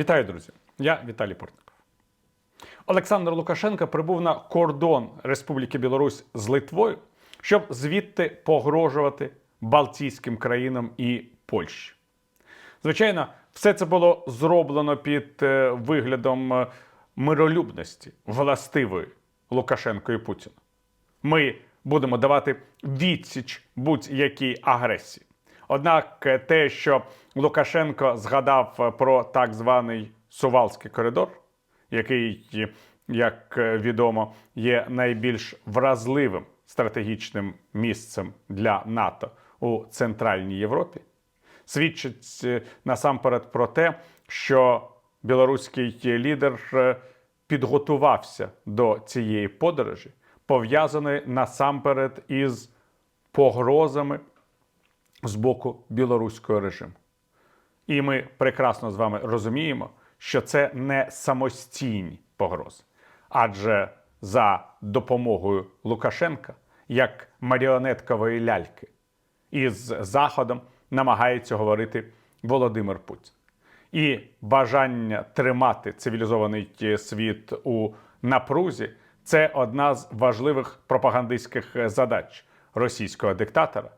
Вітаю, друзі! Я Віталій Портников. Олександр Лукашенко прибув на кордон Республіки Білорусь з Литвою, щоб звідти погрожувати Балтійським країнам і Польщі. Звичайно, все це було зроблено під е, виглядом е, миролюбності, властивої Лукашенко і Путіну. Ми будемо давати відсіч будь-якій агресії. Однак е, те, що Лукашенко згадав е, про так званий Сувалський коридор, який, е, як відомо, є найбільш вразливим стратегічним місцем для НАТО у Центральній Європі, свідчить насамперед про те, що білоруський лідер підготувався до цієї подорожі, пов'язаної насамперед із погрозами з боку білоруського режиму. І ми прекрасно з вами розуміємо, що це не самостійні погрози, адже за допомогою Лукашенка, як маріонеткової ляльки, із Заходом намагається говорити Володимир Путін. І бажання тримати цивілізований е, світ у напрузі це одна з важливих пропагандистських задач російського диктатора,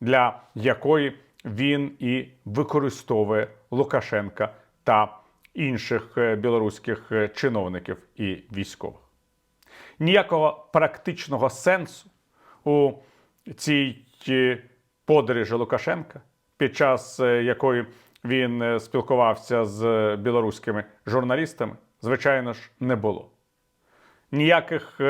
для якої він і використовує Лукашенка та інших е, білоруських е, чиновників і військових. Ніякого практичного сенсу у цій е, подорожі Лукашенка, під час якої він спілкувався з білоруськими журналістами, звичайно ж, не було. Ніяких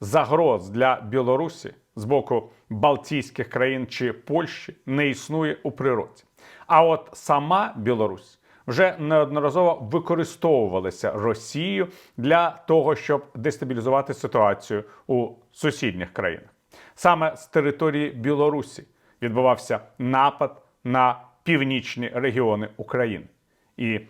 загроз для Білорусі з боку Балтійських країн чи Польщі не існує у природі. А от сама Білорусь вже неодноразово використовувалася Росією для того, щоб дестабілізувати ситуацію у сусідніх країнах. Саме з території Білорусі відбувався напад на північні регіони України. І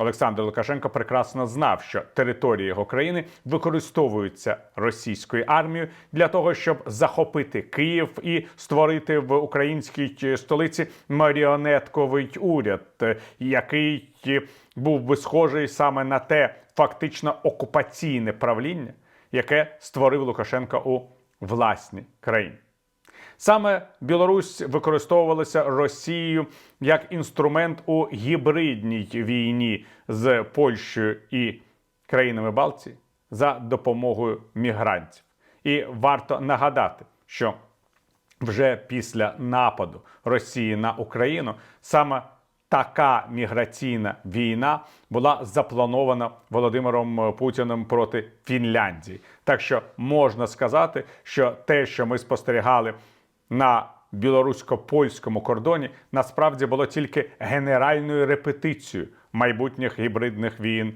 Олександр Лукашенко прекрасно знав, що території його країни використовуються російською армією для того, щоб захопити Київ і створити в українській столиці маріонетковий уряд, е, який е, був би схожий саме на те фактично окупаційне правління, яке створив Лукашенко у власній країні. Саме Білорусь використовувалася Росією як інструмент у гібридній війні з Польщею і країнами Балтії за допомогою мігрантів. І варто нагадати, що вже після нападу Росії на Україну саме така міграційна війна була запланована Володимиром Путіним проти Фінляндії. Так що можна сказати, що те, що ми спостерігали на білорусько-польському кордоні, насправді було тільки генеральною репетицією майбутніх гібридних війн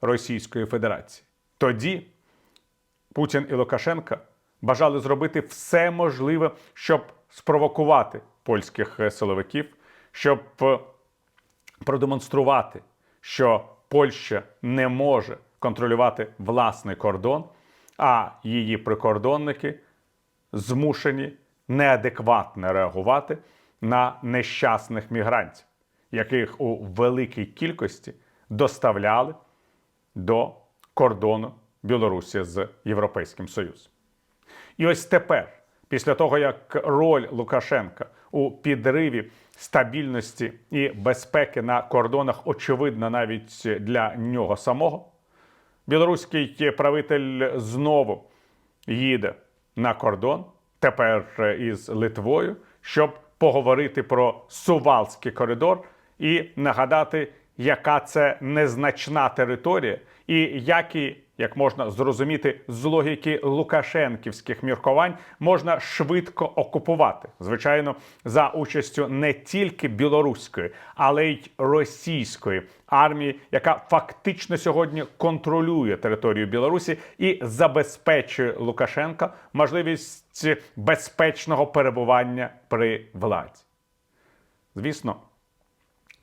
Російської Федерації. Тоді Путін і Лукашенко бажали зробити все можливе, щоб спровокувати польських силовиків, щоб продемонструвати, що Польща не може контролювати власний кордон, а її прикордонники змушені неадекватно реагувати на нещасних мігрантів, яких у великій кількості доставляли до кордону Білорусі з Європейським Союзом. І ось тепер, після того, як роль Лукашенка у підриві стабільності і безпеки на кордонах очевидна навіть для нього самого, білоруський правитель знову їде на кордон, тепер із Литвою, щоб поговорити про Сувалський коридор і нагадати, яка це незначна територія, і які, як можна зрозуміти з логіки лукашенківських міркувань, можна швидко окупувати, звичайно, за участю не тільки білоруської, але й російської армії, яка фактично сьогодні контролює територію Білорусі і забезпечує Лукашенка можливість безпечного перебування при владі. Звісно,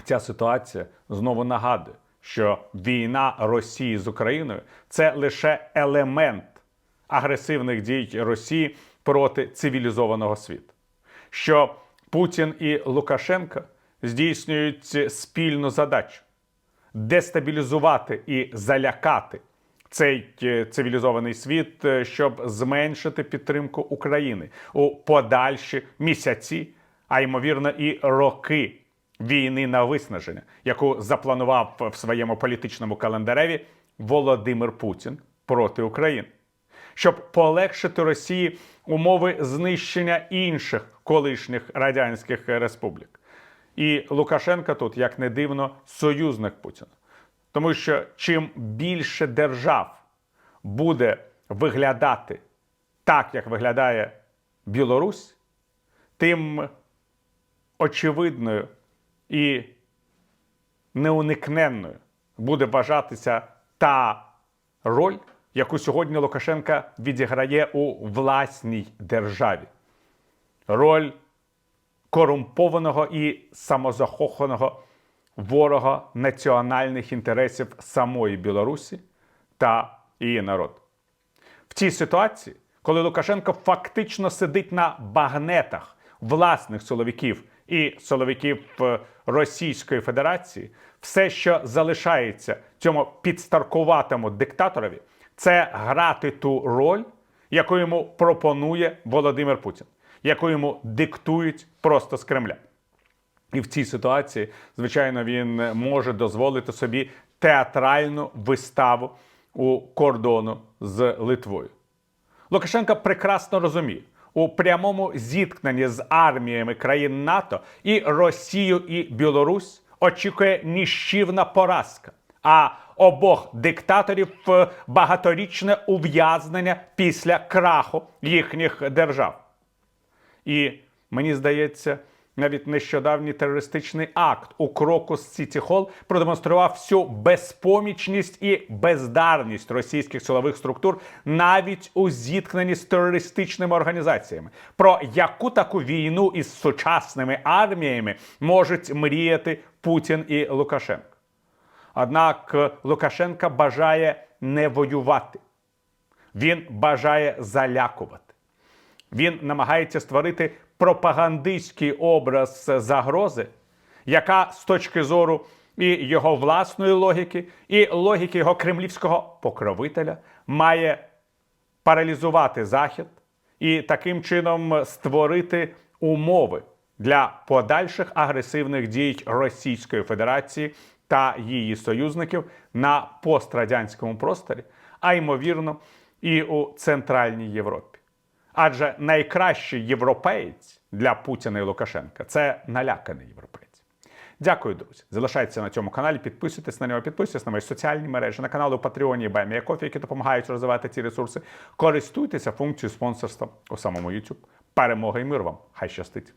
ця ситуація знову нагадує, що війна Росії з Україною це лише елемент агресивних дій Росії проти цивілізованого світу. Що Путін і Лукашенко здійснюють спільну задачу дестабілізувати і залякати цей е, цивілізований світ, е, щоб зменшити підтримку України у подальші місяці, а ймовірно, і роки війни на виснаження, яку запланував в своєму політичному календареві Володимир Путін проти України, щоб полегшити Росії умови знищення інших колишніх радянських республік. І Лукашенко тут, як не дивно, союзник Путіна. Тому що чим більше держав буде виглядати так, як виглядає Білорусь, тим очевидною і неуникненною буде вважатися та роль, яку сьогодні Лукашенка відіграє у власній державі. Роль корумпованого і самозахоханого ворога національних інтересів самої Білорусі та її народу. В цій ситуації, коли Лукашенко фактично сидить на багнетах власних силовиків і силовиків е, Російської Федерації, все, що залишається цьому підстаркуватому диктаторові, це грати ту роль, яку йому пропонує Володимир Путін, яку йому диктують просто з Кремля. І в цій ситуації, звичайно, він може дозволити собі театральну виставу у кордону з Литвою. Лукашенко прекрасно розуміє, у прямому зіткненні з арміями країн НАТО і Росію і Білорусь очікує ніщівна поразка. А обох диктаторів багаторічне ув'язнення після краху їхніх держав. І мені здається, навіть нещодавній терористичний акт у кроку з Сіті Холл продемонстрував всю безпомічність і бездарність російських силових структур навіть у зіткненні з терористичними організаціями. Про яку таку війну із сучасними арміями можуть мріяти Путін і Лукашенко? Однак Лукашенка бажає не воювати. Він бажає залякувати. Він намагається створити пропагандистський образ загрози, яка з точки зору і його власної логіки, і логіки його кремлівського покровителя має паралізувати Захід і таким чином створити умови для подальших агресивних дій Російської Федерації та її союзників на пострадянському просторі, а ймовірно, і у Центральній Європі. Адже найкращий європеєць для Путіна і Лукашенка це наляканий європеєць. Дякую, друзі. Залишайтеся на цьому каналі, підписуйтесь на нього, підписуйтесь на мої соціальні мережі, на канали у Патреоні і які допомагають розвивати ці ресурси. Користуйтеся функцією спонсорства у самому YouTube. Перемоги і мир вам! Хай щастить!